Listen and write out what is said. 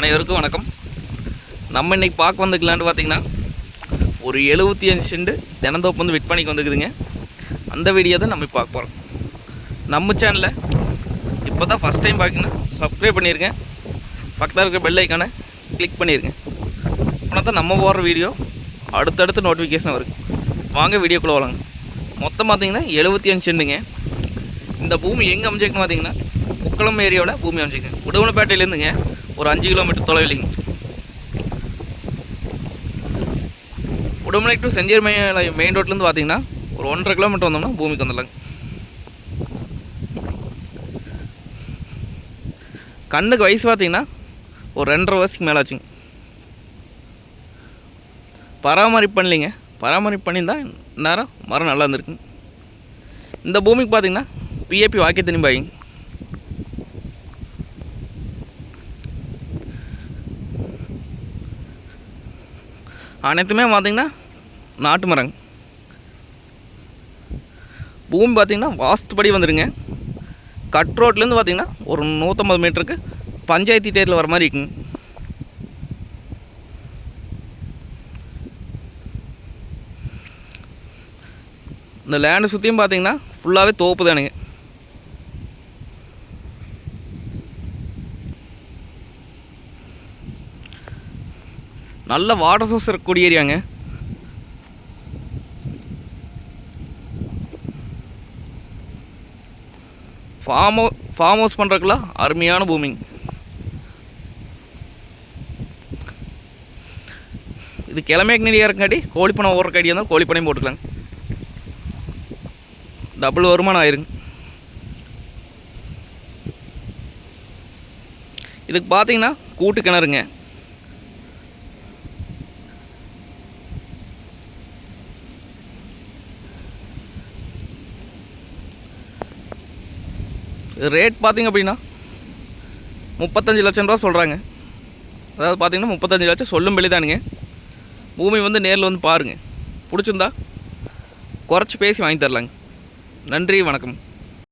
அனைவருக்கும் வணக்கம். நம்ம இன்றைக்கி பார்க்க வந்துக்கலான்னு பார்த்தீங்கன்னா ஒரு எழுபத்தி அஞ்சு செண்டு தினந்தோப்பு வந்து விற்பனைக்கு வந்துக்குதுங்க அந்த வீடியோ தான் நம்ம பார்க்க போகிறோம் நம்ம சேனலில் இப்போ தான் ஃபஸ்ட் டைம் பார்க்கணும் சப்ஸ்கிரைப் பண்ணியிருக்கேன் பக்கத்தில் இருக்கிற பெல் ஐக்கானை கிளிக் பண்ணியிருக்கேன் அப்படின்னா தான் நம்ம போடுற வீடியோ அடுத்தடுத்து நோட்டிஃபிகேஷன் வருது வாங்க வீடியோக்குள்ளே வரலாங்க மொத்தம் பார்த்தீங்கன்னா எழுபத்தி அஞ்சு செண்டுங்க. இந்த பூமி எங்கே அமைஞ்சிருக்குன்னு பார்த்தீங்கன்னா குக்கலம் ஏரியாவில் பூமி அமைஞ்சிருக்கு. உடவுனப்பேட்டையிலேருந்துங்க ஒரு அஞ்சு கிலோமீட்டர் தொலைவிலிங்க உடுமலை டு செஞ்சேர் மெயின் மெயின் ரோட்லேருந்து பார்த்தீங்கன்னா ஒரு ஒன்றரை கிலோமீட்டர் வந்தோம்னா பூமிக்கு வந்துடலாங்க. கண்ணுக்கு வயசு பார்த்தீங்கன்னா ஒரு ரெண்டரை வயசுக்கு மேலே ஆச்சுங்க. பராமரிப்பு பண்ணலைங்க. பராமரிப்பு பண்ணியிருந்தா நேரம் மரம் நல்லா இருந்திருக்குங்க. இந்த பூமிக்கு பார்த்தீங்கன்னா பிஏபி வாக்கிய தண்ணி அனைத்துமே பார்த்திங்கன்னா நாட்டு மரங்க. பூமி பார்த்திங்கன்னா வாஸ்துபடி வந்துடுங்க கட் ரோட்லேருந்து பார்த்திங்கன்னா ஒரு நூற்றம்பது மீட்டருக்கு பஞ்சாயத்து டேரில் வர மாதிரி இருக்குங்க. இந்த லேண்டு சுற்றியும் பார்த்தீங்கன்னா ஃபுல்லாகவே தோப்பு தானுங்க நல்ல வாட்டர் சோர்ஸ் இருக்கக்கூடிய ஏரியாங்க ஃபார்ம் ஃபார்ம் ஹவுஸ் பண்ணுறதுக்குலாம் அருமையான பூமிங் இது கிழமைக்கு நெடியாக இருக்கங்காட்டி கோழிப்பனை ஓடுற கடியாக இருந்தாலும் கோழிப்பனையும் போட்டுக்கலாங்க. டபுள் வருமானம் ஆயிருங்க. இதுக்கு பார்த்தீங்கன்னா கூட்டு கிணறுங்க ரேட் பார்த்திங்க அப்படின்னா முப்பத்தஞ்சு லட்சம் ரூபா சொல்கிறாங்க அதாவது பார்த்தீங்கன்னா முப்பத்தஞ்சு லட்சம் சொல்லும் வெளிதானுங்க. பூமி வந்து நேரில் வந்து பாருங்கள் பிடிச்சிருந்தா குறைச்சி பேசி வாங்கி தரலாங்க. நன்றி வணக்கம்.